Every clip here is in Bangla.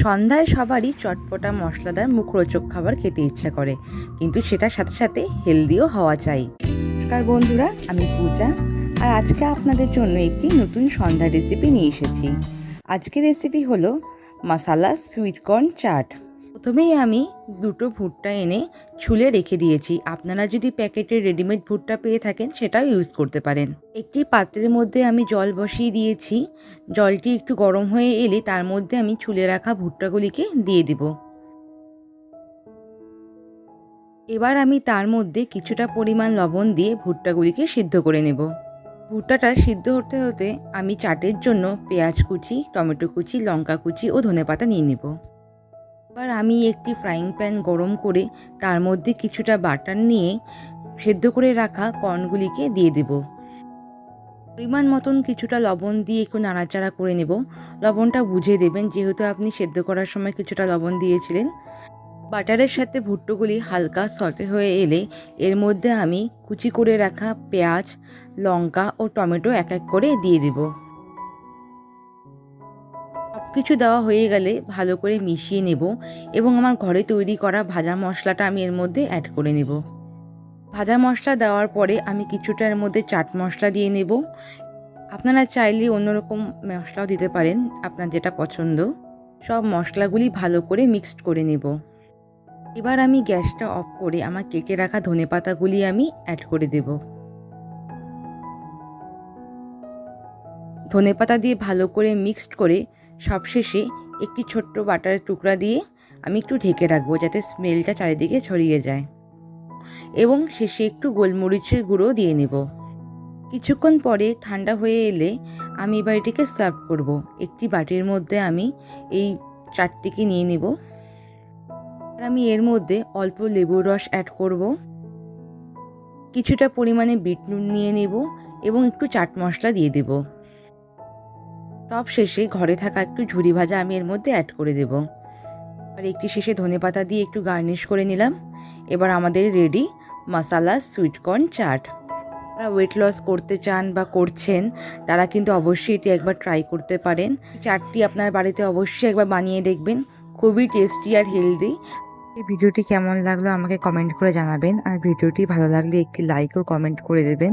সন্ধ্যায় সবারই চটপটা মশলাদার মুখরোচক খাবার খেতে ইচ্ছা করে, কিন্তু সেটার সাথে সাথে হেলদিও হওয়া চাই। নমস্কার বন্ধুরা, আমি পূজা, আর আজকে আপনাদের জন্য একটি নতুন সন্ধ্যা রেসিপি নিয়ে এসেছি। আজকের রেসিপি হলো মশালা সুইটকর্ন চাট। প্রথমেই আমি দুটো ভুট্টা এনে ছুলে রেখে দিয়েছি। আপনারা যদি প্যাকেটের রেডিমেড ভুট্টা পেয়ে থাকেন, সেটাও ইউজ করতে পারেন। একটি পাত্রের মধ্যে আমি জল বসিয়ে দিয়েছি। জলটি একটু গরম হয়ে এলে তার মধ্যে আমি ছুলে রাখা ভুট্টাগুলিকে দিয়ে দিব। এবার আমি তার মধ্যে কিছুটা পরিমাণ লবণ দিয়ে ভুট্টাগুলিকে সিদ্ধ করে নেব। ভুট্টাটা সিদ্ধ হতে হতে আমি চাটের জন্য পেঁয়াজ কুচি, টমেটো কুচি, লঙ্কা কুচি ও ধনেপাতা নিয়ে নেব। এবার আমি একটি ফ্রাইং প্যান গরম করে তার মধ্যে কিছুটা বাটার নিয়ে সেদ্ধ করে রাখা কর্নগুলিকে দিয়ে দেব। পরিমাণ মতন কিছুটা লবণ দিয়ে একটু নাড়াচাড়া করে নেব। লবণটা বুঝে দেবেন, যেহেতু আপনি সেদ্ধ করার সময় কিছুটা লবণ দিয়েছিলেন। বাটারের সাথে ভুট্টোগুলি হালকা সটে হয়ে এলে এর মধ্যে আমি কুচি করে রাখা পেঁয়াজ, লঙ্কা ও টমেটো এক এক করে দিয়ে দেব। সব কিছু দেওয়া হয়ে গেলে ভালো করে মিশিয়ে নেব এবং আমার ঘরে তৈরি করা ভাজা মশলাটা আমি এর মধ্যে অ্যাড করে নেব। ভাজা মশলা দেওয়ার পরে আমি কিছুটা এর মধ্যে চাট মশলা দিয়ে নেব। আপনারা চাইলে অন্যরকম মশলাও দিতে পারেন, আপনার যেটা পছন্দ। সব মশলাগুলি ভালো করে মিক্সড করে নেব। এবার আমি গ্যাসটা অফ করে আমার কেটে রাখা ধনে পাতাগুলি আমি অ্যাড করে দেব। ধনে পাতা দিয়ে ভালো করে মিক্সড করে সবশেষে একটি ছোট্ট বাটার টুকরা দিয়ে আমি একটু ঢেকে রাখব যাতে স্মেলটা চারিদিকে ছড়িয়ে যায়। এবং শেষে একটু গোলমরিচের গুঁড়ো দিয়ে নেব। কিছুক্ষণ পরে ঠান্ডা হয়ে এলে আমি এবার এটিকে সার্ভ করব। একটি বাটির মধ্যে আমি এই চাটটিকে নিয়ে নেব। আর আমি এর মধ্যে অল্প লেবুর রস অ্যাড করব। কিছুটা পরিমাণে বিট নুন নিয়ে নেব এবং একটু চাট মশলা দিয়ে দেব। সব শেষে ঘরে থাকা একটু ঝুরি ভাজা আমি এর মধ্যে অ্যাড করে দেব। আর একটি শেষে ধনে পাতা দিয়ে একটু গার্নিশ করে নিলাম। এবার আমাদের রেডি মশালা সুইটকর্ন চাট যারা ওয়েট লস করতে চান বা করছেন, তারা কিন্তু অবশ্যই এটি একবার ট্রাই করতে পারেন। চাটটি আপনার বাড়িতে অবশ্যই একবার বানিয়ে দেখবেন। খুবই টেস্টি আর হেলদি এই ভিডিওটি কেমন লাগল আমাকে কমেন্ট করে জানাবেন। আর ভিডিওটি ভালো লাগলে একটি লাইক ও কমেন্ট করে দেবেন।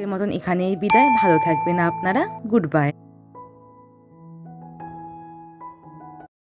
এর মতন এখানেই বিদায়। ভালো থাকবেন আপনারা। Good bye